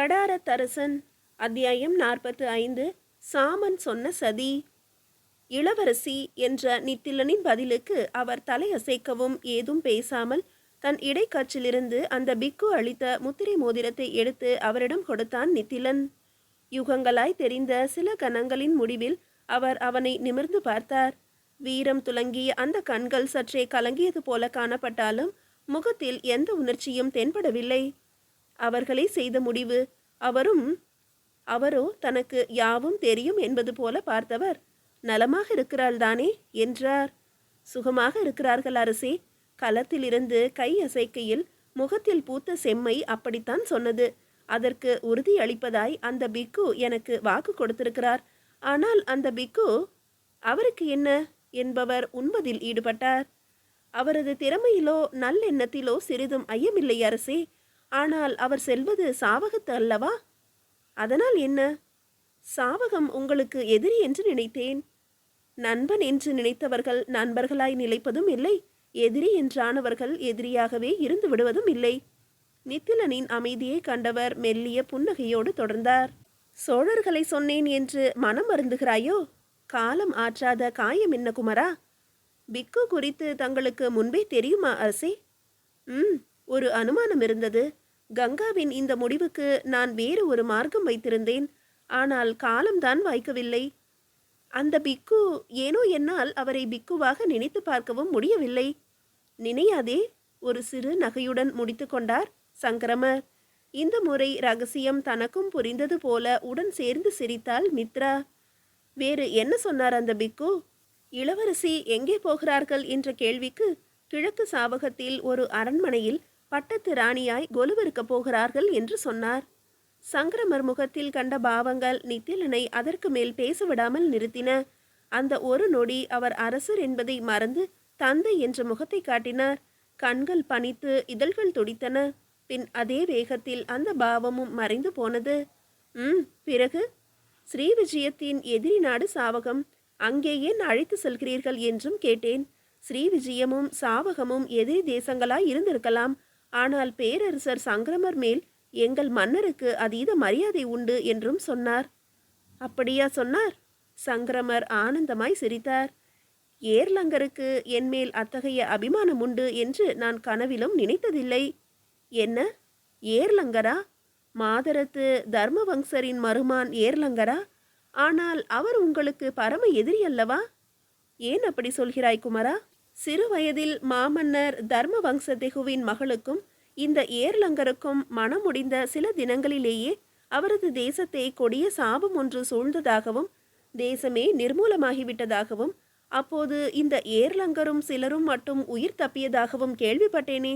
கடாரத்தரசன் அத்தியாயம் நாற்பத்து ஐந்து சாமன் சொன்ன சதி. இளவரசி என்ற நித்திலனின் பதிலுக்கு அவர் தலையசைக்கவும் ஏதும் பேசாமல் தன் இடைக்காற்றிலிருந்து அந்த பிக்கு அளித்த முத்திரை மோதிரத்தை எடுத்து அவரிடம் கொடுத்தான் நித்திலன். யுகங்களாய் தெரிந்த சில கணங்களின் முடிவில் அவர் அவனை நிமிர்ந்து பார்த்தார். வீரம் துலங்கிய அந்த கண்கள் சற்றே கலங்கியது போல காணப்பட்டாலும் முகத்தில் எந்த உணர்ச்சியும் தென்படவில்லை. அவர்களே செய்த முடிவு. அவரும் அவரோ தனக்கு யாவும் தெரியும் என்பது போல பார்த்தவர் நலமாக இருக்கிறாள் தானே என்றார். சுகமாக இருக்கிறார்கள் அரசே. களத்திலிருந்து கை அசைக்கையில் முகத்தில் பூத்த செம்மை அப்படித்தான் சொன்னது. அதற்கு உறுதியளிப்பதாய் அந்த பிக்கு எனக்கு வாக்கு கொடுத்திருக்கிறார். ஆனால் அந்த பிக்கு அவருக்கு என்ன என்பவர் உண்பதில் ஈடுபட்டார். அவரது திறமையிலோ நல்லெண்ணத்திலோ சிறிதும் ஐயமில்லை அரசே. ஆனால் அவர் செல்வது சாவகத்து அல்லவா? அதனால் என்ன? சாவகம் உங்களுக்கு எதிரி என்று நினைத்தேன். நண்பன் என்று நினைத்தவர்கள் நண்பர்களாய் நிலைப்பதும் இல்லை. எதிரி என்றானவர்கள் எதிரியாகவே இருந்து விடுவதும் இல்லை. நித்திலனின் அமைதியை கண்டவர் மெல்லிய புன்னகையோடு தொடர்ந்தார். சோழர்களை சொன்னேன் என்று மனம் மருந்துகிறாயோ காலம் ஆற்றாத காயம் என்ன குமரா? பிக்கு குறித்து தங்களுக்கு முன்பே தெரியுமா அரசே? ம் ஒரு அனுமானம் இருந்தது. கங்காவின் இந்த முடிவுக்கு நான் வேறு ஒரு மார்க்கம் வைத்திருந்தேன். ஆனால் காலம்தான் வாய்க்கவில்லை. அந்த பிக்கு ஏனோ என்னால் அவரை பிக்குவாக நினைத்து பார்க்கவும் முடியவில்லை. நினையாதே ஒரு சிறு நகையுடன் முடித்து கொண்டார் சங்கரமர் இந்த முறை ரகசியம் தனக்கும் புரிந்தது போல உடன் சேர்ந்து சிரித்தாள் மித்ரா. வேறு என்ன சொன்னார் அந்த பிக்கு? இளவரசி எங்கே போகிறார்கள்? என்ற கேள்விக்கு கிழக்கு சாவகத்தில் ஒரு அரண்மனையில் பட்டத்து ராணியாய் கொலுவிருக்கப் போகிறார்கள் என்று சொன்னார். சங்கரமர் முகத்தில் கண்ட பாவங்கள் நித்திலனை அதற்கு மேல் பேசவிடாமல் நிறுத்தின. அந்த ஒரு நொடி அவர் அரசர் என்பதை மறந்து தந்தை என்ற முகத்தை காட்டினார். கண்கள் பனித்து இதழ்கள் துடித்தன. பின் அதே வேகத்தில் அந்த பாவமும் மறைந்து போனது. ம் பிறகு? ஸ்ரீ விஜயத்தின் எதிரி நாடு சாவகம். அங்கே ஏன் அழைத்து செல்கிறீர்கள் என்றும் கேட்டேன். ஸ்ரீ விஜயமும் சாவகமும் எதிரி தேசங்களாய் இருந்திருக்கலாம். ஆனால் பேரரசர் சங்கிரமர் மேல் எங்கள் மன்னருக்கு அதீத மரியாதை உண்டு என்றும் சொன்னார். அப்படியா சொன்னார்? சங்கரமர் ஆனந்தமாய் சிரித்தார். ஏர்லங்கருக்கு என்மேல் அத்தகைய அபிமானம் உண்டு என்று நான் கனவிலும் நினைத்ததில்லை. என்ன? ஏர்லங்கரா? மாதரத்து தர்மவங்சரின் மருமான் ஏர்லங்கரா? ஆனால் அவர் உங்களுக்கு பரம எதிரி அல்லவா? ஏன் அப்படி சொல்கிறாய் குமரா? சிறு வயதில் மாமன்னர் தர்ம வம்சதெகுவின் மகளுக்கும் இந்த ஏர்லங்கருக்கும் மனம் முடிந்த சில தினங்களிலேயே அவரது தேசத்தை கொடிய சாபம் ஒன்று சூழ்ந்ததாகவும் தேசமே நிர்மூலமாகிவிட்டதாகவும் அப்போது இந்த ஏர்லங்கரும் சிலரும் மட்டும் உயிர் தப்பியதாகவும் கேள்விப்பட்டேனே.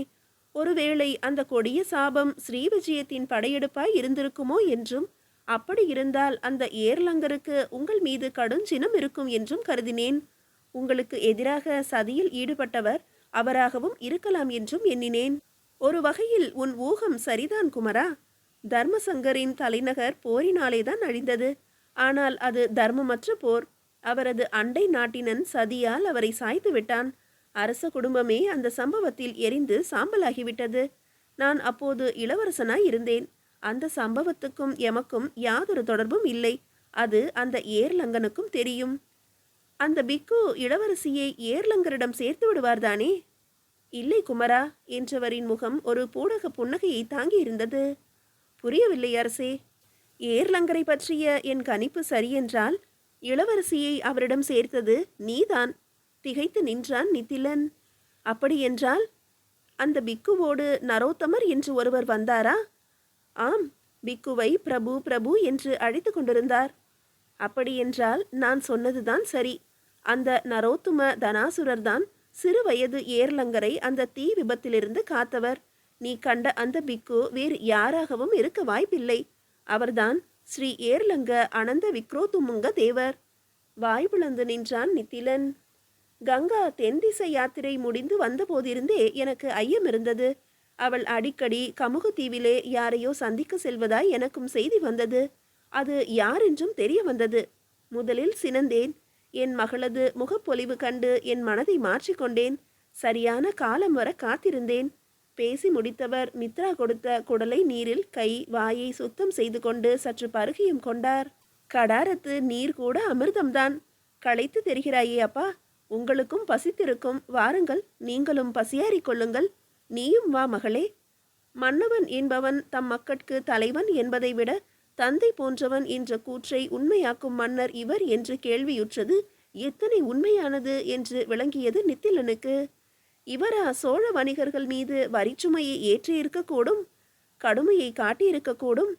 ஒருவேளை அந்த கொடிய சாபம் ஸ்ரீவிஜயத்தின் படையெடுப்பாய் இருந்திருக்குமோ என்றும் அப்படி இருந்தால் அந்த ஏர்லங்கருக்கு உங்கள் மீது கடுஞ்சினம் இருக்கும் என்றும் கருதினேன். உங்களுக்கு எதிராக சதியில் ஈடுபட்டவர் அவராகவும் இருக்கலாம் என்றும் எண்ணினேன். ஒரு வகையில் உன் ஊகம் சரிதான் குமரா. தர்மசங்கரின் தலைநகர் போரினாலேதான் அழிந்தது. ஆனால் அது தர்மமற்ற போர். அவரது அண்டை நாட்டினன் சதியால் அவரை சாய்த்து விட்டான். அரச குடும்பமே அந்த சம்பவத்தில் எரிந்து சாம்பலாகிவிட்டது. நான் அப்போது இளவரசனாய் இருந்தேன். அந்த சம்பவத்துக்கும் எமக்கும் யாதொரு தொடர்பும் இல்லை. அது அந்த ஏர்லங்கனுக்கும் தெரியும். அந்த பிக்கு இளவரசியை ஏர்லங்கரிடம் சேர்த்து விடுவார்தானே இல்லை குமரா என்றவரின் முகம் ஒரு பூடக புன்னகையை தாங்கி இருந்தது புரியவில்லை அரசே. ஏர்லங்கரை பற்றிய என் கணிப்பு சரியென்றால் இளவரசியை அவரிடம் சேர்த்தது நீதான். திகைத்து நின்றான் நித்திலன். அப்படியென்றால் அந்த பிக்குவோடு நரோத்தமர் என்று ஒருவர் வந்தாரா? ஆம் பிக்குவை பிரபு பிரபு என்று அழைத்து கொண்டிருந்தார். அப்படியென்றால் நான் சொன்னதுதான் சரி. அந்த நரோத்தும தனாசுரர்தான் சிறு வயது ஏர்லங்கரை அந்த தீ விபத்திலிருந்து காத்தவர். நீ கண்ட அந்த பிக்கு வேறு யாராகவும் இருக்க வாய்ப்பில்லை. அவர்தான் ஸ்ரீ ஏர்லங்க அனந்த விக்ரோத்துமுங்க தேவர். வாய்பிழந்து நின்றான் நித்திலன். கங்கா தென்திசை யாத்திரை முடிந்து வந்தபோதிருந்தே எனக்கு ஐயம் இருந்தது. அவள் அடிக்கடி கமுகு தீவிலே யாரையோ சந்திக்க செல்வதாய் எனக்கும் செய்தி வந்தது. அது யாரென்றும் தெரிய வந்தது. முதலில் சினந்தேன். என் மகளது முகப்பொலிவு கண்டு என் மனதை மாற்றிக்கொண்டேன். சரியான காலம் வர காத்திருந்தேன். பேசி முடித்தவர் மித்ரா கொடுத்த குடலை நீரில் கை வாயை சுத்தம் செய்து கொண்டு சற்று பருகியும் கொண்டார். கடாரத்து நீர் கூட அமிர்தம்தான். களைத்து தெரிகிறாயே அப்பா உங்களுக்கும் பசித்திருக்கும். வாருங்கள் நீங்களும் பசியாறிக் கொள்ளுங்கள். நீயும் வா மகளே. மன்னவன் என்பவன் தம் மக்கட்கு தலைவன் என்பதை விட தந்தை போன்றவன் என்ற கூற்றை உண்மையாக்கும் மன்னர் இவர் என்று கேள்வியுற்றது எத்தனை உண்மையானது என்று விளங்கியது நித்திலனுக்கு. இவரா சோழ வணிகர்கள் மீது வரிச்சுமையை ஏற்றியிருக்கக்கூடும் கடுமையை காட்டியிருக்கக்கூடும்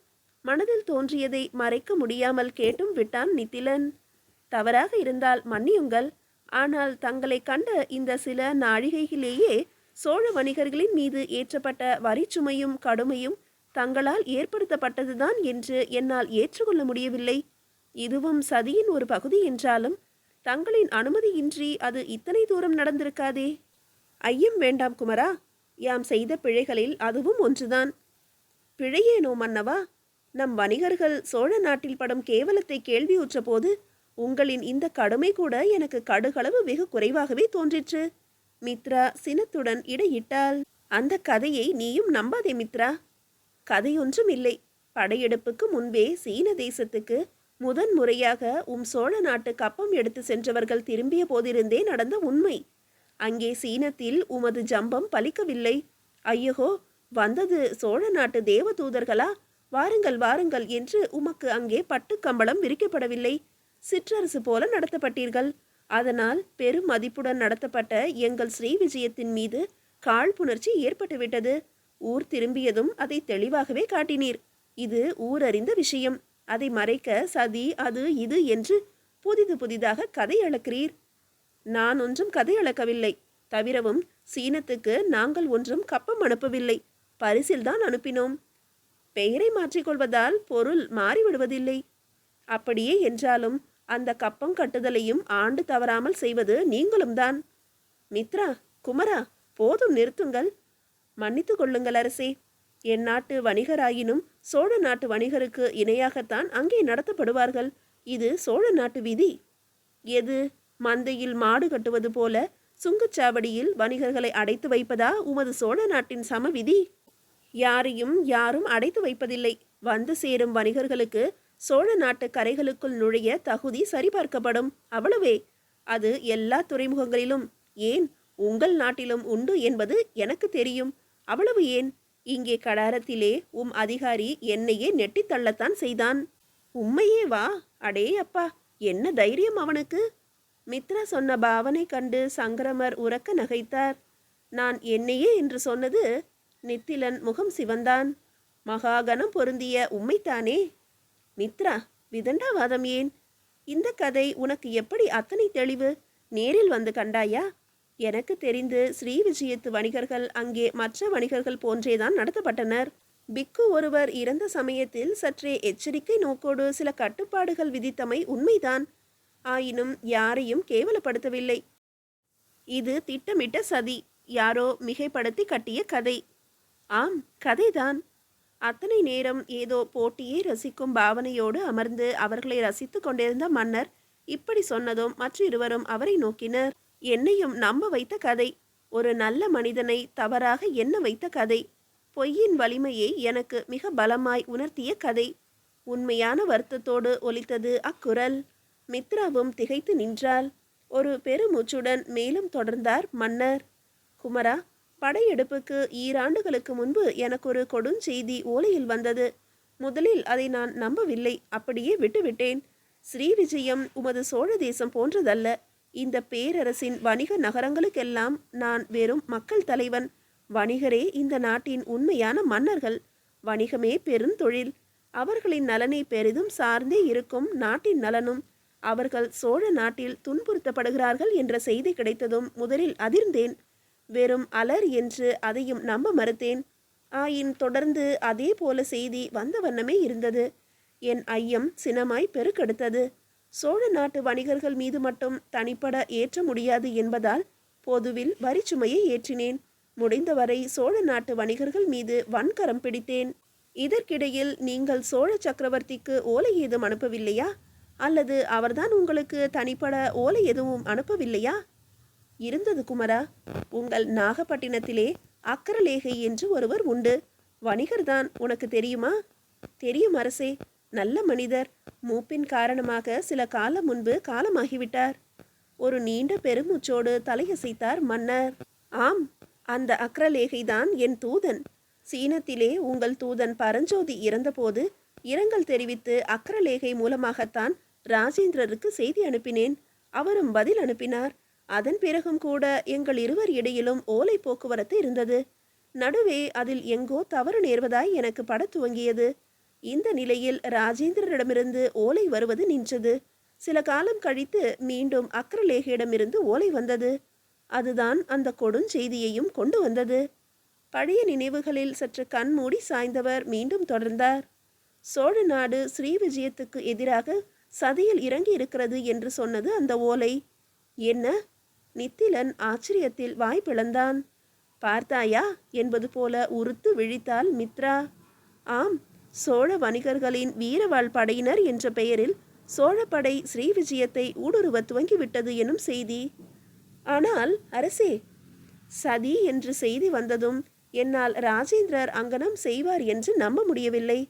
மனதில் தோன்றியதை மறைக்க முடியாமல் கேட்டும் விட்டான் நித்திலன். தவறாக இருந்தால் மன்னியுங்கள் ஆனால் தங்களை கண்ட இந்த சில நாழிகையிலேயே சோழ வணிகர்களின் மீது ஏற்றப்பட்ட வரிச்சுமையும் கடுமையும் தங்களால் ஏற்படுத்தப்பட்டதுதான் என்று என்னால் ஏற்றுக்கொள்ள முடியவில்லை. இதுவும் சதியின் ஒரு பகுதி என்றாலும் தங்களின் அனுமதியின்றி அது இத்தனை தூரம் நடந்திருக்காதே. ஐயம் வேண்டாம் குமரா யாம் செய்த பிழைகளில் அதுவும் ஒன்றுதான். பிழையேனோ மன்னவா நம் வணிகர்கள் சோழ நாட்டில் படும் கேவலத்தை கேள்வியுற்ற போது உங்களின் இந்த கடுமை கூட எனக்கு கடுகளவு வெகு குறைவாகவே தோன்றிற்று. மித்ரா சினத்துடன் இடையிட்டால் அந்த கதையை நீயும் நம்பாதே மித்ரா. கதையொன்றும் இல்லை. படையெடுப்புக்கு முன்பே சீன தேசத்துக்கு முதன் முறையாக உம் சோழ நாட்டு கப்பம் எடுத்து சென்றவர்கள் திரும்பிய போதிருந்தே நடந்த உண்மை. அங்கே சீனத்தில் உமது ஜம்பம் பலிக்கவில்லை. ஐயகோ வந்தது சோழ நாட்டு தேவதூதர்களா வாருங்கள் வாருங்கள் என்று உமக்கு அங்கே பட்டுக்கம்பளம் விரிக்கப்படவில்லை. சிற்றரசு போல நடத்தப்பட்டீர்கள். அதனால் பெரும் மதிப்புடன் நடத்தப்பட்ட எங்கள் ஸ்ரீ விஜயத்தின் மீது காழ்ப்புணர்ச்சி ஏற்பட்டுவிட்டது. ஊர் திரும்பியதும் அதை தெளிவாகவே காட்டினீர். இது ஊரறிந்த விஷயம். அதை மறைக்க சதி அது இது என்று புதிது புதிதாக கதை அளக்கிறீர். நான் ஒன்றும் கதை அளக்கவில்லை. தவிரவும் சீனத்துக்கு நாங்கள் ஒன்றும் கப்பம் அனுப்பவில்லை. பரிசில்தான் அனுப்பினோம். பெயரை மாற்றிக்கொள்வதால் பொருள் மாறிவிடுவதில்லை. அப்படியே என்றாலும் அந்த கப்பம் கட்டுதலையும் ஆண்டு தவறாமல் செய்வது நீங்களும் தான் மித்ரா குமரா போதும் நிறுத்துங்கள். மன்னித்து கொள்ளுங்கள் அரசே. என் நாட்டு வணிகராயினும் சோழ நாட்டு வணிகருக்கு இணையாகத்தான் அங்கே நடத்தப்படுவார்கள். இது சோழ நாட்டு விதி. எது? மந்தையில் மாடு கட்டுவது போல சுங்கச்சாவடியில் வணிகர்களை அடைத்து வைப்பதா உமது சோழ நாட்டின் சம விதி? யாரையும் யாரும் அடைத்து வைப்பதில்லை. வந்து சேரும் வணிகர்களுக்கு சோழ நாட்டு கரைகளுக்குள் நுழைய தகுதி சரிபார்க்கப்படும். அவ்வளவே. அது எல்லா துறைமுகங்களிலும். ஏன்? உங்கள் நாட்டிலும் உண்டு என்பது எனக்கு தெரியும். அவ்வளவு ஏன்? இங்கே கடாரத்திலே உம் அதிகாரி என்னையே நெட்டித்தள்ளத்தான் செய்தான். உம்மையே வா. அடே அப்பா என்ன தைரியம் அவனுக்கு? மித்ரா சொன்ன பாவனை கண்டு சங்கரமர் உறக்க நகைத்தார். நான் என்னையே என்று சொன்னது நித்திலன் முகம் சிவந்தான். மகாகணம் பொருந்திய உம்மைத்தானே? மித்ரா விதண்டாவாதம் ஏன்? இந்த கதை உனக்கு எப்படி அத்தனை தெளிவு? நேரில் வந்து கண்டாயா? எனக்கு தெரிந்து ஸ்ரீ விஜயத்து வணிகர்கள் அங்கே மற்ற வணிகர்கள் போன்றேதான் நடத்தப்பட்டனர். பிக்கு ஒருவர் இறந்த சமயத்தில் சற்றே எச்சரிக்கை நோக்கோடு சில கட்டுப்பாடுகள் விதித்தமை உண்மைதான். ஆயினும் யாரையும் கேவலப்படுத்தவில்லை. இது திட்டமிட்ட சதி. யாரோ மிகைப்படுத்தி கட்டிய கதை. ஆம் கதைதான். அத்தனை நேரம் ஏதோ போட்டியை ரசிக்கும் பாவனையோடு அமர்ந்து அவர்களை ரசித்துக் கொண்டிருந்த மன்னர் இப்படி சொன்னதும் மற்றிருவரும் அவரை நோக்கினர். என்னையும் நம்ப வைத்த கதை. ஒரு நல்ல மனிதனை தவறாக எண்ண வைத்த கதை. பொய்யின் வலிமையை எனக்கு மிக பலமாய் உணர்த்திய கதை. உண்மையான வருத்தத்தோடு ஒலித்தது அக்குரல். மித்ராவும் திகைத்து நின்றாள். ஒரு பெருமூச்சுடன் மேலும் தொடர்ந்தார் மன்னர். குமரா படையெடுப்புக்கு ஈராண்டுகளுக்கு முன்பு எனக்கு ஒரு கொடுஞ்செய்தி ஓலையில் வந்தது. முதலில் அதை நான் நம்பவில்லை அப்படியே விட்டுவிட்டேன். ஸ்ரீ விஜயம் உமது சோழ தேசம் போன்றதல்ல. இந்த பேரரசின் வணிக நகரங்களுக்கெல்லாம் நான் வெறும் மக்கள் தலைவன். வணிகரே இந்த நாட்டின் உண்மையான மன்னர்கள். வணிகமே பெருந்தொழில் அவர்களின் நலனை பெரிதும் சார்ந்தே இருக்கும் நாட்டின் நலனும். அவர்கள் சோழ நாட்டில் துன்புறுத்தப்படுகிறார்கள் என்ற செய்தி கிடைத்ததும் முதலில் அதிர்ந்தேன். வெறும் அலர் என்று அதையும் நம்ப மறுத்தேன். ஆயின் தொடர்ந்து அதே போல செய்தி வந்த வண்ணமே இருந்தது. என் ஐயம் சினமாய் பெருக்கெடுத்தது. சோழ நாட்டு வணிகர்கள் மீது மட்டும் தனிப்பட ஏற்ற முடியாது என்பதால் பொதுவில் வரிச்சுமையை ஏற்றினேன். முடிந்தவரை சோழ நாட்டு வணிகர்கள் மீது வன்கரம் பிடித்தேன். இதற்கிடையில் நீங்கள் சோழ சக்கரவர்த்திக்கு ஓலை ஏதும் அனுப்பவில்லையா? அல்லது அவர்தான் உங்களுக்கு தனிப்பட ஓலை எதுவும் அனுப்பவில்லையா? இருந்தது குமரா உங்கள் நாகப்பட்டினத்திலே அக்கரலேகை என்று ஒருவர் உண்டு. வணிகர்தான் உனக்கு தெரியுமா? தெரியும் அரசே நல்ல மனிதர். மூப்பின் காரணமாக சில காலம் முன்பு காலமாகிவிட்டார். ஒரு நீண்ட பெருமூச்சோடு தலையசைத்தார் மன்னர். ஆம் அந்த அக்ரலேகைதான் என் தூதன். சீனத்திலே உங்கள் தூதன் பரஞ்சோதி இறந்தபோது இரங்கல் தெரிவித்து அக்ரலேகை மூலமாகத்தான் ராஜேந்திரருக்கு செய்தி அனுப்பினேன். அவரும் பதில் அனுப்பினார். அதன் பிறகும் கூட எங்கள் இருவர் இடையிலும் ஓலை போக்குவரத்து இருந்தது. நடுவே அதில் எங்கோ தவறு நேர்வதாய் எனக்கு பட துவங்கியது. இந்த நிலையில் ராஜேந்திரரிடமிருந்து ஓலை வருவது நின்றது. சில காலம் கழித்து மீண்டும் அக்ரலேகையிடமிருந்து ஓலை வந்தது. அதுதான் அந்த கொடுஞ்செய்தியையும் கொண்டு வந்தது. பழைய நினைவுகளில் சற்று கண்மூடி சாய்ந்தவர் மீண்டும் தொடர்ந்தார். சோழ நாடு ஸ்ரீ விஜயத்துக்கு எதிராக சதியில் இறங்கி இருக்கிறது என்று சொன்னது அந்த ஓலை. என்ன? நித்திலன் ஆச்சரியத்தில் வாய் பிளந்தான். பார்த்தாயா? என்பது போல உறுத்து விழித்தாள் மித்ரா. ஆம் சோழ வணிகர்களின் வீரவாள் படையினர் என்ற பெயரில் சோழப்படை ஸ்ரீ விஜயத்தை ஊடுருவ துவங்கிவிட்டது எனும் செய்தி. ஆனால் அரசே சதி என்று செய்தி வந்ததும் என்னால் ராஜேந்திரர் அங்கனம் செய்வார் என்று நம்ப முடியவில்லை.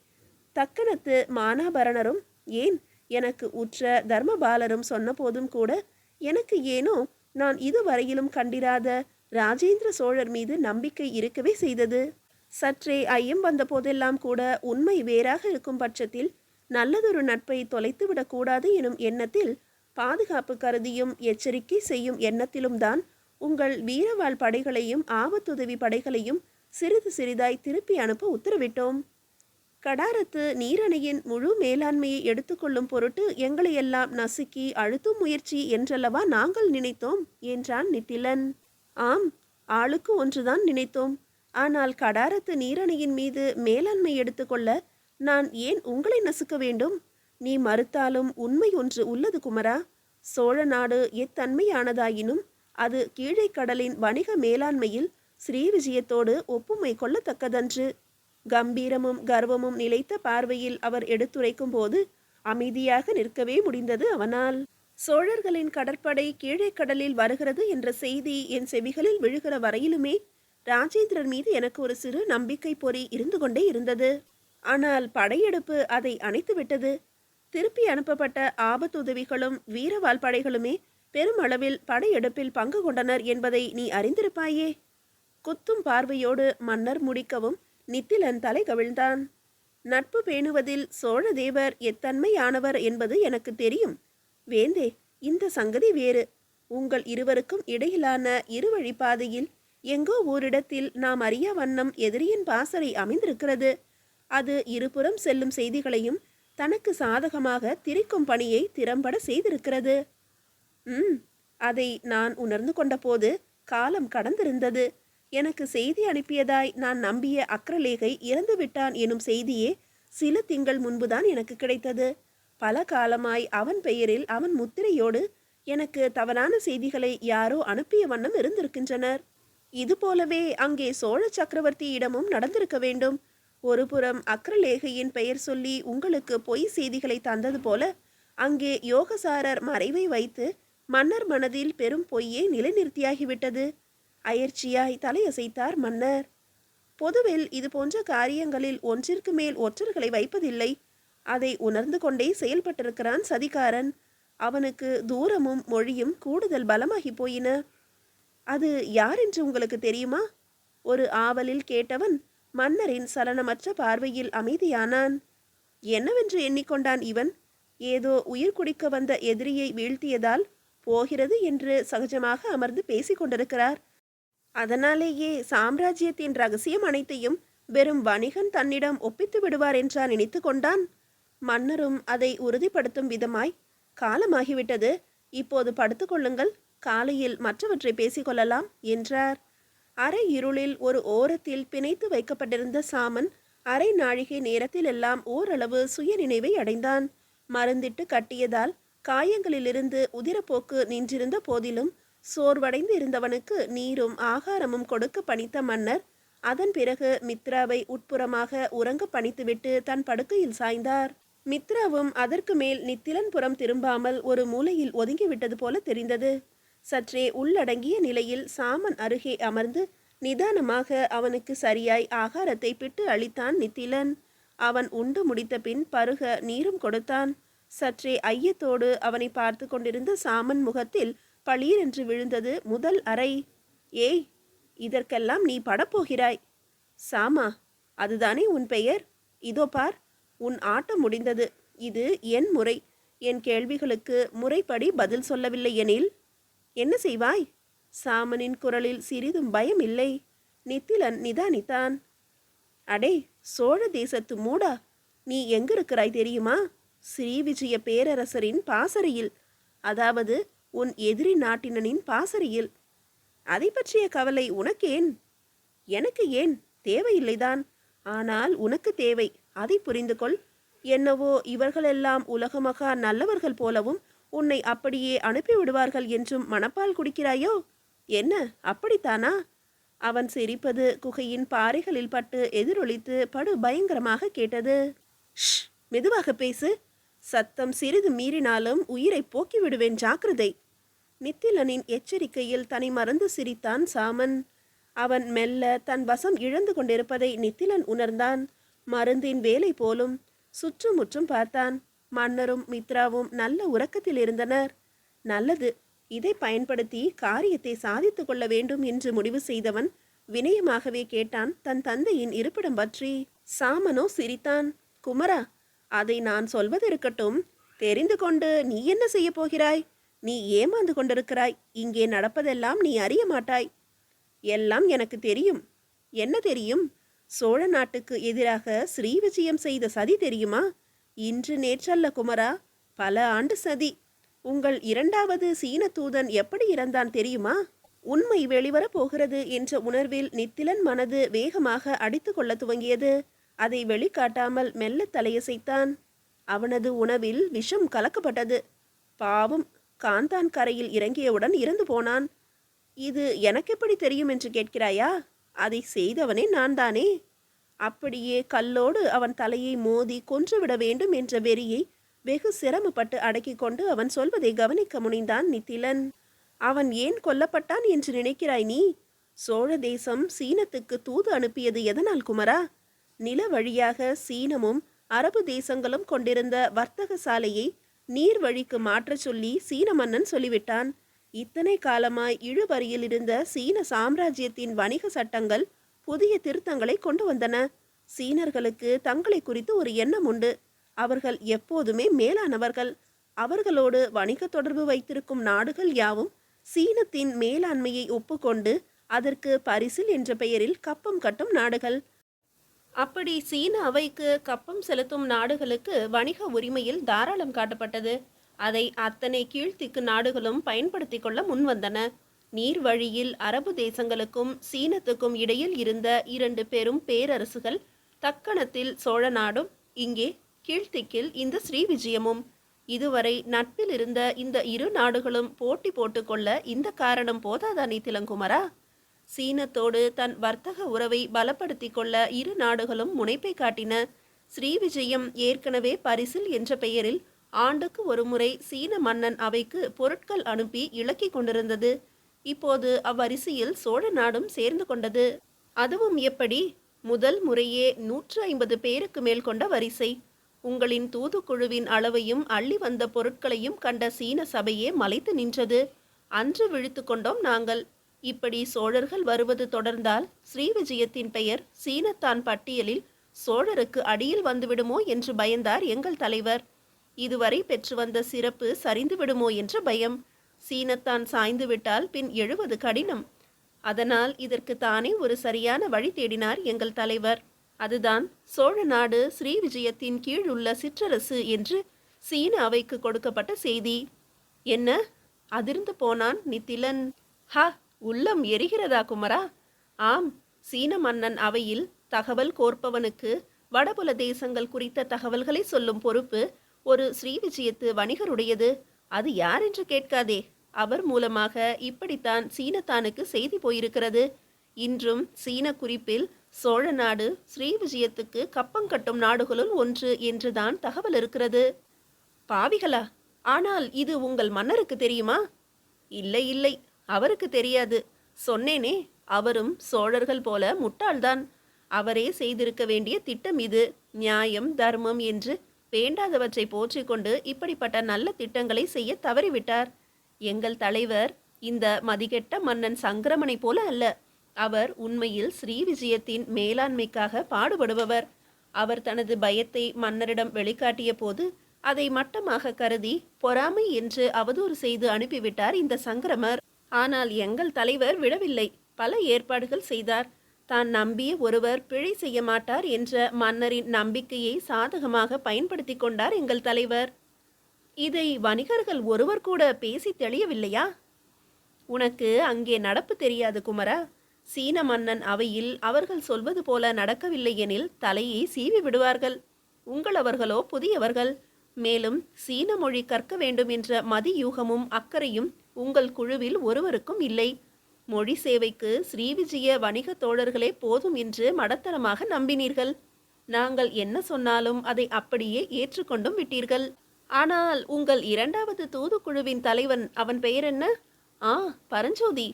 தக்கனத்து மானாபரணரும் ஏன் எனக்கு உற்ற தர்மபாலரும் சொன்னபோதும் கூட எனக்கு ஏனோ நான் இதுவரையிலும் கண்டிராத ராஜேந்திர சோழர் மீது நம்பிக்கை இருக்கவே செய்தது. சற்றே ஐயம் வந்த போதெல்லாம் கூட உண்மை வேறாக இருக்கும் பட்சத்தில் நல்லதொரு நட்பை தொலைத்துவிடக்கூடாது எனும் எண்ணத்தில் பாதுகாப்பு கருதியும் எச்சரிக்கை செய்யும் எண்ணத்திலும் தான் உங்கள் வீரவாள் படைகளையும் ஆபத்துதவி படைகளையும் சிறிது சிறிதாய் திருப்பி அனுப்ப உத்தரவிட்டோம். கடாரத்து நீரணையின் முழு மேலாண்மையை எடுத்துக்கொள்ளும் பொருட்டு எங்களையெல்லாம் நசுக்கி அழுத்தும் முயற்சி என்றல்லவா நாங்கள் நினைத்தோம்? என்றான் நித்திலன் ஆம் ஆளுக்கு ஒன்றுதான் நினைத்தோம். ஆனால் கடாரத்து நீரணையின் மீது மேலாண்மை எடுத்துக்கொள்ள நான் ஏன் உங்களை நசுக்க வேண்டும்? நீ மறுத்தாலும் உண்மை ஒன்று உள்ளது குமரா. சோழ நாடு எத்தன்மையானதாயினும் அது கீழே கடலின் வணிக மேலாண்மையில் ஸ்ரீ விஜயத்தோடு ஒப்புமை கொள்ளத்தக்கதன்று. கம்பீரமும் கர்வமும் நிலைத்த பார்வையில் அவர் எடுத்துரைக்கும் போது அமைதியாக நிற்கவே முடிந்தது அவனால். சோழர்களின் கடற்படை கீழே கடலில் வருகிறது என்ற செய்தி என் செவிகளில் விழுகிற வரையிலுமே ராஜேந்திரன் மீது எனக்கு ஒரு சிறு நம்பிக்கை பொறி இருந்து கொண்டே இருந்தது. ஆனால் படையெடுப்பு அதை அணைத்துவிட்டது திருப்பி அனுப்பப்பட்ட ஆபத்துதவிகளும் வீரவால் படைகளுமே பெருமளவில் படையெடுப்பில் பங்கு கொண்டனர் என்பதை நீ அறிந்திருப்பாயே. குத்தும் பார்வையோடு மன்னர் முடிக்கவும் நித்திலன் தலை கவிழ்ந்தான். நட்பு பேணுவதில் சோழ தேவர் எத்தன்மையானவர் என்பது எனக்கு தெரியும். வேந்தே இந்த சங்கதி வேறு. உங்கள் இருவருக்கும் இடையிலான இருவழிப்பாதையில் எங்கோ ஓரிடத்தில் நாம் அறிய வண்ணம் எதிரியின் பாசறை அமைந்திருக்கிறது. அது இருபுறம் செல்லும் செய்திகளையும் தனக்கு சாதகமாக திரிக்கும் பணியை திறம்பட செய்திருக்கிறது. ம் அதை நான் உணர்ந்து கொண்டபோது காலம் கடந்திருந்தது. எனக்கு செய்தி அனுப்பியதாய் நான் நம்பிய அக்ரலேகை இறந்துவிட்டான் எனும் செய்தியே சில திங்கள் முன்புதான் எனக்கு கிடைத்தது. பல காலமாய் அவன் பெயரில் அவன் முத்திரையோடு எனக்கு தவறான செய்திகளை யாரோ அனுப்பிய வண்ணம் இருந்திருக்கின்றனர். இது போலவே அங்கே சோழ சக்கரவர்த்தியிடமும் நடந்திருக்க வேண்டும். ஒருபுறம் அக்ரலேகையின் பெயர் சொல்லி உங்களுக்கு பொய் செய்திகளை தந்தது போல அங்கே யோகசாரர் மறைவை வைத்து மன்னர் மனதில் பெரும் பொய்யே நிலைநிறுத்தியாகிவிட்டது. அயர்ச்சியாய் தலையசைத்தார் மன்னர். பொதுவில் இது போன்ற காரியங்களில் ஒன்றிற்கு மேல் ஒற்றர்களை வைப்பதில்லை. அதை உணர்ந்து கொண்டே செயல்பட்டிருக்கிறான் சதிகாரன். அவனுக்கு தூரமும் மொழியும் கூடுதல் பலமாகி போயின. அது யார் என்று உங்களுக்கு தெரியுமா? ஒரு ஆவலில் கேட்டவன் மன்னரின் சலனமற்ற பார்வையில் அமைதியானான். என்னவென்று எண்ணிக்கொண்டான் இவன்? ஏதோ உயிர் குடிக்க வந்த எதிரியை வீழ்த்தியதால் போகிறது என்று சகஜமாக அமர்ந்து பேசிக் கொண்டிருக்கிறார். அதனாலேயே சாம்ராஜ்யத்தின் ரகசியம் அனைத்தையும் வெறும் வணிகன் தன்னிடம் ஒப்பித்து விடுவார் என்றான் நினைத்து கொண்டான். மன்னரும் அதை உறுதிப்படுத்தும் விதமாய் காலமாகிவிட்டது. இப்போது படுத்துக்கொள்ளுங்கள் காலையில் மற்றவற்றை பேசிக்கொள்ளலாம் என்றார். அரை இருளில் ஒரு ஓரத்தில் பிணைத்து வைக்கப்பட்டிருந்த சாமன் அரை நாழிகை நேரத்தில் எல்லாம் ஓரளவு சுயநினைவை அடைந்தான். மருந்திட்டு கட்டியதால் காயங்களிலிருந்து உதிரப்போக்கு நின்றிருந்த போதிலும் சோர்வடைந்து இருந்தவனுக்கு நீரும் ஆகாரமும் கொடுக்க பணித்த மன்னர் அதன் பிறகு மித்ராவை உட்புறமாக உறங்க பணித்துவிட்டு தன் படுக்கையில் சாய்ந்தார். மித்ராவும் அதற்கு மேல் நித்திலன்புறம் திரும்பாமல் ஒரு மூலையில் ஒதுங்கிவிட்டது போல தெரிந்தது. சற்றே உள்ளடங்கிய நிலையில் சாமன் அருகே அமர்ந்து நிதானமாக அவனுக்கு சரியாய் ஆகாரத்தை பிட்டு அளித்தான் நித்திலன். அவன் உண்டு முடித்த பின் பருக நீரும் கொடுத்தான். சற்றே ஐயத்தோடு அவனை பார்த்து கொண்டிருந்த சாமன் முகத்தில் பளீரென்று விழுந்தது முதல் அறை. ஏய் இதற்கெல்லாம் நீ படப்போகிறாய். சாமா அதுதானே உன் பெயர்? இதோ பார் உன் ஆட்டம் முடிந்தது. இது என் முறை. என் கேள்விகளுக்கு முறைப்படி பதில் சொல்லவில்லை எனில் என்ன செய்வாய்? சாமனின் குரலில் சிறிதும் பயம் இல்லை. நித்திலன் நிதானித்தான். அடே சோழ தேசத்து மூடா? நீ எங்கிருக்கிறாய் தெரியுமா? ஸ்ரீவிஜய பேரரசரின் பாசறையில். அதாவது உன் எதிரி நாட்டினனின் பாசறையில். அதை பற்றிய கவலை உனக்கேன்? எனக்கு ஏன்? தேவையில்லைதான். ஆனால் உனக்கு தேவை. அதை புரிந்து கொள் என்னவோ இவர்களெல்லாம் உலகமகா நல்லவர்கள் போலவும் உன்னை அப்படியே அனுப்பிவிடுவார்கள் என்றும் மனப்பால் குடிக்கிறாயோ? என்ன அப்படித்தானா? அவன் சிரிப்பது குகையின் பாறைகளில் பட்டு எதிரொலித்து படு பயங்கரமாக கேட்டது. ஷ் மெதுவாக பேசு. சத்தம் சிறிது மீறினாலும் உயிரை போக்கிவிடுவேன் ஜாக்கிரதை. நித்திலனின் எச்சரிக்கையில் தன்னை மறந்து சிரித்தான் சாமன். அவன் மெல்ல தன் வசம் இழந்து கொண்டிருப்பதை நித்திலன் உணர்ந்தான். மருந்தின் வேலை போலும் சுற்றுமுற்றும் பார்த்தான். மன்னரும் மித்ராவும் நல்ல உறக்கத்தில் இருந்தனர். நல்லது இதை பயன்படுத்தி காரியத்தை சாதித்து கொள்ள வேண்டும் என்று முடிவு செய்தவன் வினயமாகவே கேட்டான். தன் தந்தையின் இருப்பிடம் பற்றி சாமனோ சிரித்தான். குமரா அதை நான் சொல்வது இருக்கட்டும் தெரிந்து கொண்டு நீ என்ன செய்யப் போகிறாய்? நீ ஏமாந்து கொண்டிருக்கிறாய். இங்கே நடப்பதெல்லாம் நீ அறிய மாட்டாய். எல்லாம் எனக்கு தெரியும். என்ன தெரியும்? சோழ நாட்டுக்கு எதிராக ஸ்ரீ விஜயம் செய்த சதி தெரியுமா? இன்று நேற்றல்ல குமரா பல ஆண்டு சதி. உங்கள் இரண்டாவது சீன தூதன் எப்படி இறந்தான் தெரியுமா? உண்மை வெளிவரப் போகிறது என்ற உணர்வில் நித்திலன் மனது வேகமாக அடித்து கொள்ள துவங்கியது. அதை வெளிக்காட்டாமல் மெல்ல தலையசைத்தான். அவனது உணவில் விஷம் கலக்கப்பட்டது. பாவம் காந்தான் கரையில் இறங்கியவுடன் இறந்து போனான். இது எனக்கு எப்படி தெரியும் என்று கேட்கிறாயா? அதை செய்தவனே நான் தானே அப்படியே கல்லோடு அவன் தலையை மோதி கொன்றுவிட வேண்டும் என்ற வெறியை வெகு சிரமப்பட்டு அடக்கிக் கொண்டு அவன் சொல்வதை கவனிக்க முனைந்தான் நித்திலன். அவன் ஏன் கொல்லப்பட்டான் என்று நினைக்கிறாய் நீ? சோழ தேசம் சீனத்துக்கு தூது அனுப்பியது எதனால் குமரா? நில வழியாக சீனமும் அரபு தேசங்களும் கொண்டிருந்த வர்த்தக சாலையை நீர் வழிக்கு மாற்றச் சொல்லி சீன மன்னன் சொல்லிவிட்டான். இத்தனை காலமாய் இழுபறியில் இருந்த சீன சாம்ராஜ்யத்தின் வணிக சட்டங்கள் புதிய திருத்தங்களை கொண்டு வந்தன. சீனர்களுக்கு தங்களை குறித்து ஒரு எண்ணம் உண்டு. அவர்கள் எப்போதுமே மேலானவர்கள். அவர்களோடு வணிக தொடர்பு வைத்திருக்கும் நாடுகள் யாவும் சீனத்தின் மேலாண்மையை ஒப்புக்கொண்டு அதற்கு பரிசில் என்ற பெயரில் கப்பம் கட்டும் நாடுகள். அப்படி சீன அவைக்கு கப்பம் செலுத்தும் நாடுகளுக்கு வணிக உரிமையில் தாராளம் காட்டப்பட்டது. அதை அத்தனை கீழ்த்திக்கு நாடுகளும் பயன்படுத்திக் கொள்ள முன்வந்தன. நீர் வழியில் அரபு தேசங்களுக்கும் சீனத்துக்கும் இடையில் இருந்த இரண்டு பெரும் பேரரசுகள் தக்கணத்தில் சோழ நாடும் இங்கே கீழ்த்திக்கில் இந்த ஸ்ரீவிஜயமும் இதுவரை நட்பில் இருந்த இந்த இரு நாடுகளும் போட்டி போட்டுக்கொள்ள இந்த காரணம் போதாதானே நீ திலங்குமரா? சீனத்தோடு தன் வர்த்தக உறவை பலப்படுத்திக் கொள்ள இரு நாடுகளும் முனைப்பை காட்டின ஸ்ரீவிஜயம் ஏற்கனவே பரிசில் என்ற பெயரில் ஆண்டுக்கு ஒருமுறை சீன மன்னன் அவைக்கு பொருட்கள் அனுப்பி இழக்கிக் கொண்டிருந்தது. இப்போது அவ்வரிசையில் சோழ நாடும் சேர்ந்து கொண்டது. அதுவும் எப்படி? முதல் முறையே நூற்று ஐம்பது பேருக்கு மேல் கொண்ட வரிசை. உங்களின் தூதுக்குழுவின் அளவையும் அள்ளி வந்த பொருட்களையும் கண்ட சீன சபையே மலைத்து நின்றது. அன்று விழித்து கொண்டோம் நாங்கள். இப்படி சோழர்கள் வருவது தொடர்ந்தால் ஸ்ரீவிஜயத்தின் பெயர் சீனத்தான் பட்டியலில் சோழருக்கு அடியில் வந்துவிடுமோ என்று பயந்தார் எங்கள் தலைவர். இதுவரை பெற்று வந்த சிறப்பு சரிந்து விடுமோ என்ற பயம். சீனத்தான் சாய்ந்து விட்டால் பின் எழுவது கடினம். அதனால் இதற்கு தானே ஒரு சரியான வழி தேடினார் எங்கள் தலைவர். அதுதான் சோழ நாடு ஸ்ரீ விஜயத்தின் கீழ் உள்ள சிற்றரசு என்று சீன அவைக்கு கொடுக்கப்பட்ட செய்தி. என்ன? அதிர்ந்து போனான் நித்திலன். ஹா உள்ளம் எரிகிறதா குமரா? ஆம் சீன மன்னன் அவையில் தகவல் கோர்ப்பவனுக்கு வடபுல தேசங்கள் குறித்த தகவல்களை சொல்லும் பொறுப்பு ஒரு ஸ்ரீவிஜயத்து வணிகருடையது. அது யார் என்று கேட்காதே. அவர் மூலமாக இப்படித்தான் சீனத்தானுக்கு செய்தி போயிருக்கிறது. இன்றும் சீன குறிப்பில் சோழ நாடு ஸ்ரீவிஜயத்துக்கு விஜயத்துக்கு கப்பங்கட்டும் நாடுகளுள் ஒன்று என்றுதான் தகவல் இருக்கிறது. பாவிகளா ஆனால் இது உங்கள் மன்னருக்கு தெரியுமா? இல்லை இல்லை அவருக்கு தெரியாது. சொன்னேனே அவரும் சோழர்கள் போல முட்டாள்தான். அவரே செய்திருக்க வேண்டிய திட்டம் இது. நியாயம் தர்மம் என்று வேண்டாதவற்றை போற்றிக்கொண்டு இப்படிப்பட்ட நல்ல திட்டங்களை செய்ய தவறிவிட்டார். எங்கள் தலைவர் இந்த மதிகெட்ட மன்னன் சங்கிரமனை போல அல்ல. அவர் உண்மையில் ஸ்ரீ விஜயத்தின் மேலாண்மைக்காக பாடுபடுபவர். அவர் தனது பயத்தை மன்னரிடம் வெளிக்காட்டிய போது அதை மட்டமாக கருதி பொறாமை என்று அவதூறு செய்து அனுப்பிவிட்டார் இந்த சங்கிரமர். ஆனால் எங்கள் தலைவர் விடவில்லை. பல ஏற்பாடுகள் செய்தார். தான் நம்பிய ஒருவர் பிழை செய்ய மாட்டார் என்ற மன்னரின் நம்பிக்கையை சாதகமாக பயன்படுத்தி கொண்டார் எங்கள் தலைவர். இதை வணிகர்கள் ஒருவர் கூட பேசி தெளியவில்லையா? உனக்கு அங்கே நடப்பு தெரியாது குமரா. சீன மன்னன் அவையில் அவர்கள் சொல்வது போல நடக்கவில்லை எனில் தலையை சீவி விடுவார்கள். உங்களவர்களோ புதியவர்கள். மேலும் சீன மொழி கற்க வேண்டும் என்ற மதியூகமும் அக்கறையும் உங்கள் குழுவில் ஒருவருக்கும் இல்லை. மொழி சேவைக்கு ஸ்ரீவிஜய வணிக தோழர்களே போதும் என்று மடத்தனமாக நம்பினீர்கள். நாங்கள் என்ன சொன்னாலும் அதை அப்படியே ஏற்றுக்கொண்டும் விட்டீர்கள். ஆனால் உங்கள் இரண்டாவது தூதுக்குழுவின் தலைவன் அவன் பெயர் என்ன ஆ பரஞ்சோதி.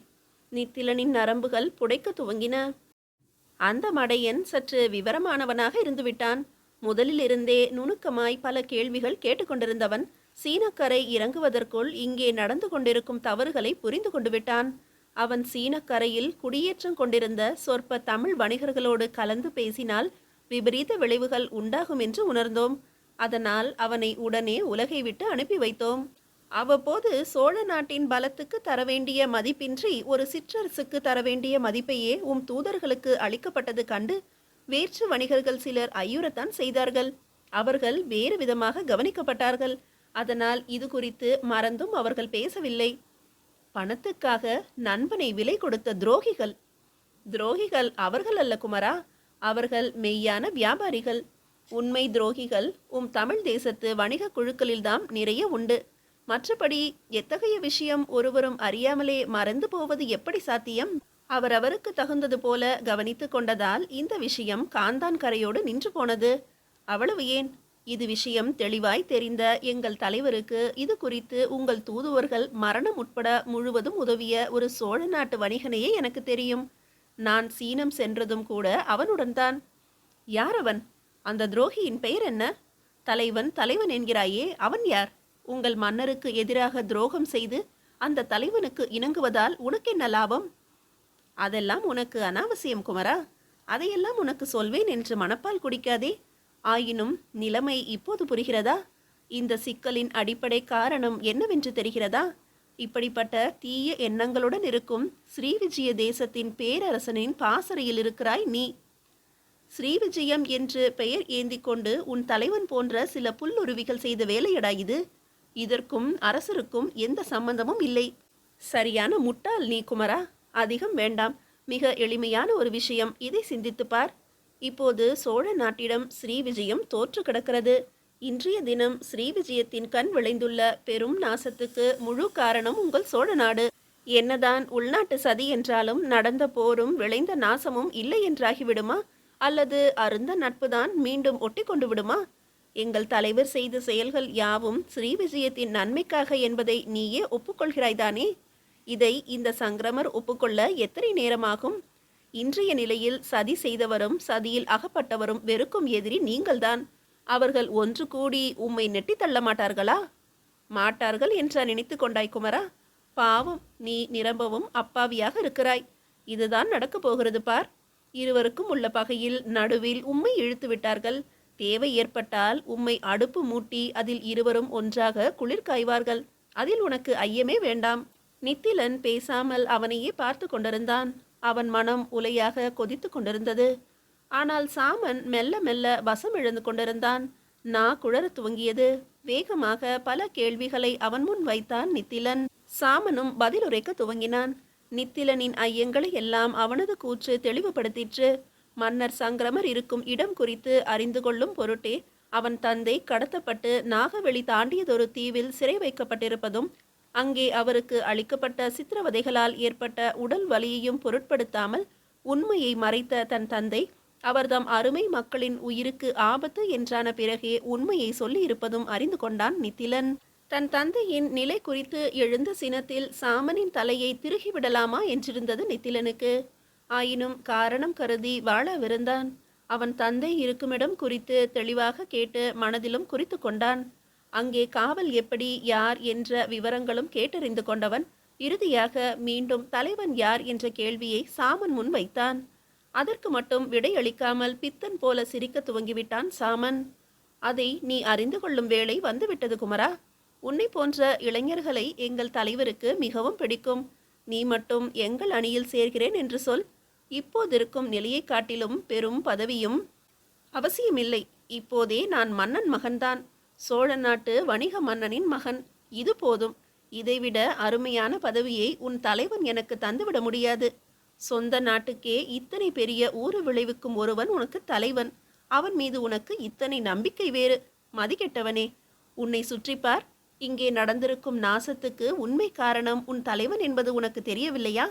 நித்திலனின் நரம்புகள் புடைக்க துவங்கின. அந்த மடையன் சற்று விவரமானவனாக இருந்துவிட்டான். முதலிலிருந்தே நுணுக்கமாய் பல கேள்விகள் கேட்டுக்கொண்டிருந்தவன் சீனக்கரை இறங்குவதற்குள் இங்கே நடந்து கொண்டிருக்கும் தவறுகளை புரிந்து கொண்டு விட்டான். அவன் சீனக்கரையில் குடியேற்றம் கொண்டிருந்த சொற்ப தமிழ் வணிகர்களோடு கலந்து பேசினால் விபரீத விளைவுகள் உண்டாகும் என்று உணர்ந்தோம். அதனால் அவனை உடனே உலகை விட்டு அனுப்பி வைத்தோம். அவ்வப்போது சோழ நாட்டின் பலத்துக்கு தர வேண்டிய மதிப்பின்றி ஒரு சிற்றரசுக்கு தர வேண்டிய மதிப்பையே உம் தூதர்களுக்கு அளிக்கப்பட்டது கண்டு வேற்று வணிகர்கள் சிலர் ஐயுறத்தான் செய்தார்கள். அவர்கள் வேறு விதமாக கவனிக்கப்பட்டார்கள். அதனால் இது குறித்து மறந்தும் அவர்கள் பேசவில்லை. பணத்துக்காக நண்பனை விலை கொடுத்த துரோகிகள். துரோகிகள் அவர்கள் அல்ல குமரா. அவர்கள் மெய்யான வியாபாரிகள். உண்மை துரோகிகள் உம் தமிழ் தேசத்து வணிக குழுக்களில்தான் நிறைய உண்டு. மற்றபடி எத்தகைய விஷயம் ஒருவரும் அறியாமலே மறந்து போவது எப்படி சாத்தியம்? அவரவருக்கு தகுந்தது போல கவனித்துக் கொண்டதால் இந்த விஷயம் காந்தான் கரையோடு நின்று போனது. அவ்வளவு ஏன்? இது விஷயம் தெளிவாய் தெரிந்த எங்கள் தலைவருக்கு இது குறித்து உங்கள் தூதுவர்கள் மரணம் உட்பட முழுவதும் உதவிய ஒரு சோழ நாட்டு வணிகனையே எனக்கு தெரியும். நான் சீனம் சென்றதும் கூட அவனுடன் தான். யார் அவன்? அந்த துரோகியின் பெயர் என்ன? தலைவன் தலைவன் என்கிறாயே அவன் யார்? உங்கள் மன்னருக்கு எதிராக துரோகம் செய்து அந்த தலைவனுக்கு இணங்குவதால் உனக்கு என்ன லாபம்? அதெல்லாம் உனக்கு அனாவசியம் குமரா. அதையெல்லாம் உனக்கு சொல்வேன் என்று மனப்பால் குடிக்காதே. ஆயினும் நிலைமை இப்போது புரிகிறதா? இந்த சிக்கலின் அடிப்படை காரணம் என்னவென்று தெரிகிறதா? இப்படிப்பட்ட தீய எண்ணங்களுடன் இருக்கும் ஸ்ரீவிஜய தேசத்தின் பேரரசனின் பாசறையில் இருக்கிறாய் நீ. ஸ்ரீவிஜயம் என்று பெயர் ஏந்திக் கொண்டு உன் தலைவன் போன்ற சில புல்லுருவிகள் செய்த வேலையடா இது? இதற்கும் அரசருக்கும் எந்த சம்பந்தமும் இல்லை. சரியான முட்டாள் நீ குமரா. அதிகம் வேண்டாம். மிக எளிமையான ஒரு விஷயம். இதை சிந்தித்துப் பார். இப்போது சோழ நாட்டிடம் ஸ்ரீவிஜயம் தோற்று கிடக்கிறது. இன்றைய தினம் ஸ்ரீவிஜயத்தின் கண் விளைந்துள்ள பெரும் நாசத்துக்கு முழு காரணம் உங்கள் சோழ நாடு. என்னதான் உள்நாட்டு சதி என்றாலும் நடந்த போரும் விளைந்த நாசமும் இல்லை என்றாகிவிடுமா? அல்லது அருந்த நட்புதான் மீண்டும் ஒட்டி கொண்டு விடுமா எங்கள் தலைவர் செய்த செயல்கள் யாவும் ஸ்ரீ விஜயத்தின் நன்மைக்காக என்பதை நீயே ஒப்புக்கொள்கிறாய்தானே இதை இந்த சங்கிரமர் ஒப்புக்கொள்ள எத்தனை நேரமாகும்? இன்றைய நிலையில் சதி செய்தவரும் சதியில் அகப்பட்டவரும் வெறுக்கும் எதிரி நீங்கள்தான். அவர்கள் ஒன்று கூடி உம்மை நெட்டி தள்ள மாட்டார்களா? மாட்டார்கள் என்றா நினைத்து கொண்டாய் குமரா. பாவம் நீ நிரம்பவும் அப்பாவியாக இருக்கிறாய். இதுதான் நடக்கப் போகிறது பார். இருவருக்கும் உள்ள பகையில் நடுவில் உம்மை இழுத்து விட்டார்கள். தேவை ஏற்பட்டால் உம்மை அடுப்பு மூட்டி அதில் இருவரும் ஒன்றாக குளிர் காய்வார்கள். அதில் உனக்கு ஐயமே வேண்டாம். நித்திலன் பேசாமல் அவனையே பார்த்து கொண்டிருந்தான். அவன் மனம் உலையாக கொதித்து கொண்டிருந்தது. ஆனால் சாமன் மெல்ல மெல்ல வசம் இழந்து கொண்டிருந்தான். நா குழறத் துவங்கியது. வேகமாக பல கேள்விகளை அவன் முன் வைத்தான் நித்திலன். சாமனும் பதிலுரைக்க துவங்கினான். நித்திலனின் ஐயங்களை எல்லாம் அவனது கூற்று தெளிவுபடுத்திற்று. மன்னர் சங்கிரமர் இருக்கும் இடம் குறித்து அறிந்து கொள்ளும் பொருட்டே அவன் தந்தை கடத்தப்பட்டு நாகவெளி தாண்டியதொரு தீவில் சிறை வைக்கப்பட்டிருப்பதும் அங்கே அவருக்கு அளிக்கப்பட்ட சித்திரவதைகளால் ஏற்பட்ட உடல் வலியையும் பொருட்படுத்தாமல் உண்மையை மறைத்த தன் தந்தை அவர்தம் அருமை மக்களின் உயிருக்கு ஆபத்து என்றான பிறகே உண்மையை சொல்லியிருப்பதும் அறிந்து கொண்டான் நித்திலன். தன் தந்தையின் நிலை குறித்து எழுந்த சினத்தில் சாமனின் தலையை திருகிவிடலாமா என்றிருந்தது நித்திலனுக்கு. ஆயினும் காரணம் கருதி வாழவிருந்தான் அவன் தந்தை இருக்குமிடம் குறித்து தெளிவாக கேட்டு மனதிலும் குறித்து கொண்டான். அங்கே காவல் எப்படி யார் என்ற விவரங்களும் கேட்டறிந்து கொண்டவன் இறுதியாக மீண்டும் தலைவன் யார் என்ற கேள்வியை சாமன் முன் வைத்தான். அதற்கு மட்டும் விடையளிக்காமல் பித்தன் போல சிரிக்க துவங்கிவிட்டான் சாமன். அதை நீ அறிந்து கொள்ளும் வேளை வந்துவிட்டது குமரா. உன்னை போன்ற இளைஞர்களை எங்கள் தலைவருக்கு மிகவும் பிடிக்கும். நீ மட்டும் எங்கள் அணியில் சேர்கிறேன் என்று சொல். இப்போதிருக்கும் நிலையைக் காட்டிலும் பெரும் பதவியும் அவசியமில்லை. இப்போதே நான் மன்னன் மகன்தான். சோழ நாட்டு வணிக மன்னனின் மகன். இது போதும். இதைவிட அருமையான பதவியை உன் தலைவன் எனக்கு தந்துவிட முடியாது. சொந்த நாட்டுக்கே இத்தனை பெரிய ஊறு விளைவிக்கும் ஒருவன் உனக்கு தலைவன். அவன் மீது உனக்கு இத்தனை நம்பிக்கை வேறு. மதிக்கெட்டவனே உன்னை சுற்றிப்பார் இங்கே நடந்திருக்கும் நாசத்துக்கு உண்மை காரணம் உன் தலைவன் என்பது உனக்கு தெரியவில்லையா?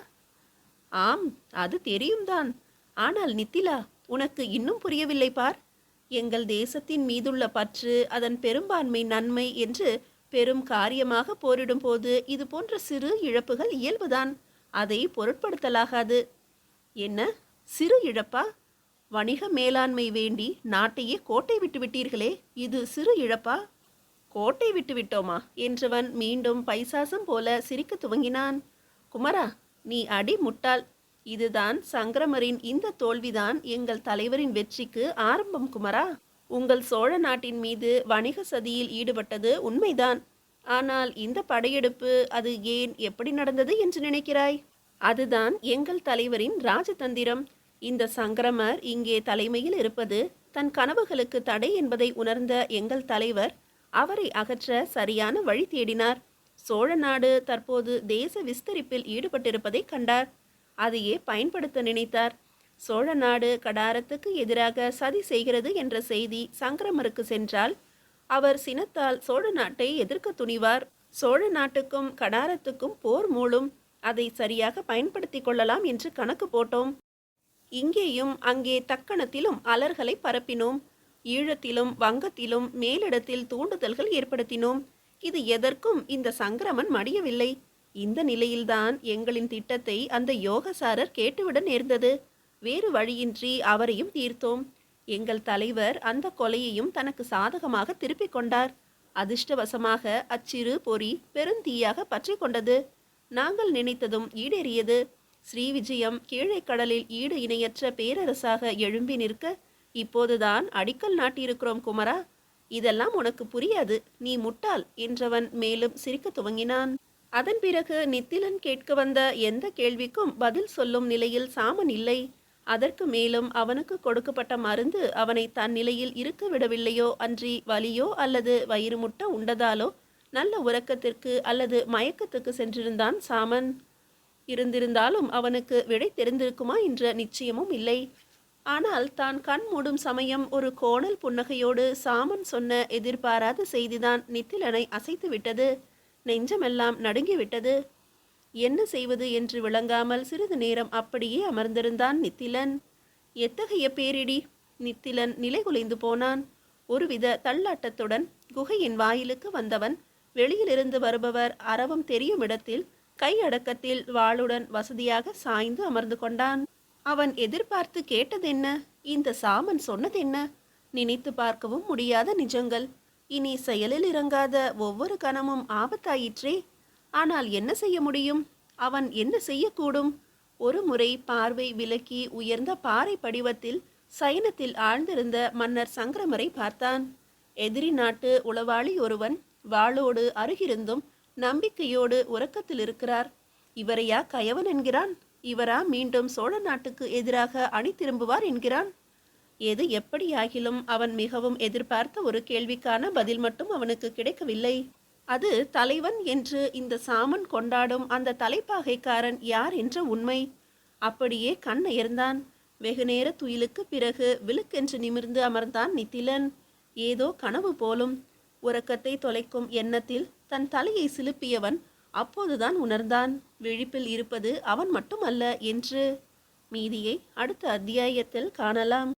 ஆம் அது தெரியும்தான். ஆனால் நித்திலா உனக்கு இன்னும் புரியவில்லை பார். எங்கள் தேசத்தின் மீதுள்ள பற்று அதன் பெரும்பான்மை நன்மை என்று பெரும் காரியமாக போரிடும் போது இது போன்ற சிறு இழப்புகள் இயல்புதான். அதை பொருட்படுத்தலாகாது. என்ன சிறு இழப்பா? வணிக மேலாண்மை வேண்டி நாட்டையே கோட்டை விட்டு விட்டீர்களே இது சிறு இழப்பா? கோட்டை விட்டு விட்டோமா? என்றவன் மீண்டும் பைசாசம் போல சிரிக்க துவங்கினான். குமரா நீ அடி முட்டாள். இதுதான் சங்கிரமரின் இந்த தோல்விதான் எங்கள் தலைவரின் வெற்றிக்கு ஆரம்பம் குமரா. உங்கள் சோழ நாட்டின் மீது வணிக சதியில் ஈடுபட்டது உண்மைதான். ஆனால் இந்த படையெடுப்பு அது ஏன் எப்படி நடந்தது என்று நினைக்கிறாய்? அதுதான் எங்கள் தலைவரின் ராஜதந்திரம். இந்த சங்கரமர் இங்கே தலைமையில் இருப்பது தன் கனவுகளுக்கு தடை என்பதை உணர்ந்த எங்கள் தலைவர் அவரை அகற்ற சரியான வழி தேடினார். சோழ நாடு தற்போது தேச விஸ்தரிப்பில் ஈடுபட்டிருப்பதை கண்டார். அதையே பயன்படுத்த நினைத்தார். சோழ நாடு கடாரத்துக்கு எதிராக சதி செய்கிறது என்ற செய்தி சங்கரமருக்கு சென்றால் அவர் சினத்தால் சோழ நாட்டை எதிர்க்க துணிவார். சோழ நாட்டுக்கும் கடாரத்துக்கும் போர் மூளும் அதை சரியாக பயன்படுத்திக் கொள்ளலாம் என்று கணக்கு போட்டோம். இங்கேயும் அங்கே தக்கணத்திலும் அலர்களை பரப்பினோம். ஈழத்திலும் வங்கத்திலும் மேலிடத்தில் தூண்டுதல்கள் ஏற்படுத்தினோம். இது எதற்கும் இந்த சங்கிரமன் மடியவில்லை. இந்த நிலையில்தான் எங்களின் திட்டத்தை அந்த யோகசாரர் கேட்டுவிட நேர்ந்தது. வேறு வழியின்றி அவரையும் தீர்த்தோம். எங்கள் தலைவர் அந்த கொலையையும் தனக்கு சாதகமாக திருப்பிக் கொண்டார். அதிர்ஷ்டவசமாக அச்சிறு பொறி பெருந்தீயாக பற்றி கொண்டது. நாங்கள் நினைத்ததும் ஈடேறியது. ஸ்ரீவிஜயம் கீழே கடலில் ஈடு இணையற்ற பேரரசாக எழும்பி நிற்க இப்போதுதான் அடிக்கல் நாட்டியிருக்கிறோம் குமரா. இதெல்லாம் உனக்கு புரியாது. நீ முட்டாள் என்றவன் மேலும் சிரிக்க துவங்கினான். அதன் பிறகு நித்திலன் கேட்க வந்த எந்த கேள்விக்கும் பதில் சொல்லும் நிலையில் சாமன் இல்லை. அதற்கு மேலும் அவனுக்கு கொடுக்கப்பட்ட மருந்து அவனை தன் நிலையில் இருக்க விடவில்லையோ அன்றி வலியோ அல்லது வயிறு முட்டை உண்டதாலோ நல்ல உறக்கத்திற்கு அல்லது மயக்கத்துக்கு சென்றிருந்தான் சாமன். இருந்திருந்தாலும் அவனுக்கு விடை தெரிந்திருக்குமா என்ற நிச்சயமும் இல்லை. ஆனால் தான் கண் மூடும் சமயம் ஒரு கோணல் புன்னகையோடு சாமன் சொன்ன எதிர்பாராத செய்திதான் நித்திலனை அசைத்து விட்டது. நெஞ்சமெல்லாம் நடுங்கிவிட்டது என்ன செய்வது என்று விளங்காமல் சிறிது நேரம் அப்படியே அமர்ந்திருந்தான் நித்திலன். எத்தகைய பேரிடி? நித்திலன் நிலைகுலைந்து போனான். ஒருவித தள்ளாட்டத்துடன் குகையின் வாயிலுக்கு வந்தவன் வெளியிலிருந்து வருபவர் அறவும் தெரியும் இடத்தில் கையடக்கத்தில் வாளுடன் வசதியாக சாய்ந்து அமர்ந்து கொண்டான். அவன் எதிர்பார்த்து கேட்டதென்ன? இந்த சாமன் சொன்னதென்ன? நினைத்து பார்க்கவும் முடியாத நிஜங்கள். இனி செயலில் இறங்காத ஒவ்வொரு கணமும் ஆபத்தாயிற்றே. ஆனால் என்ன செய்ய முடியும்? அவன் என்ன செய்யக்கூடும்? ஒரு முறை பார்வை விலக்கி உயர்ந்த பாறை படிவத்தில் சயனத்தில் ஆழ்ந்திருந்த மன்னர் சங்கரமரை பார்த்தான். எதிரி நாட்டு உளவாளி ஒருவன் வாளோடு அருகிருந்தும் நம்பிக்கையோடு உறக்கத்தில் இருக்கிறார் இவரையா கயவன் என்கிறான்? இவரா மீண்டும் சோழ நாட்டுக்கு எதிராக அணி திரும்புவார் என்கிறான். எது எப்படியாகிலும் அவன் மிகவும் எதிர்பார்த்த ஒரு கேள்விக்கான பதில் மட்டும் அவனுக்கு கிடைக்கவில்லை. அது தலைவன் என்று இந்த சாமன் கொண்டாடும் அந்த தலைப்பாகைக்காரன் யார் என்ற உண்மை. அப்படியே கண்ணயர்ந்தான் வெகுநேர துயிலுக்கு பிறகு விழுக்கென்று நிமிர்ந்து அமர்ந்தான் நித்திலன். ஏதோ கனவு போலும். உறக்கத்தை தொலைக்கும் எண்ணத்தில் தன் தலையை சிலுப்பியவன் அப்போதுதான் உணர்ந்தான் விழிப்பில் இருப்பது அவன் மட்டுமல்ல என்று. மீதியை அடுத்த அத்தியாயத்தில் காணலாம்.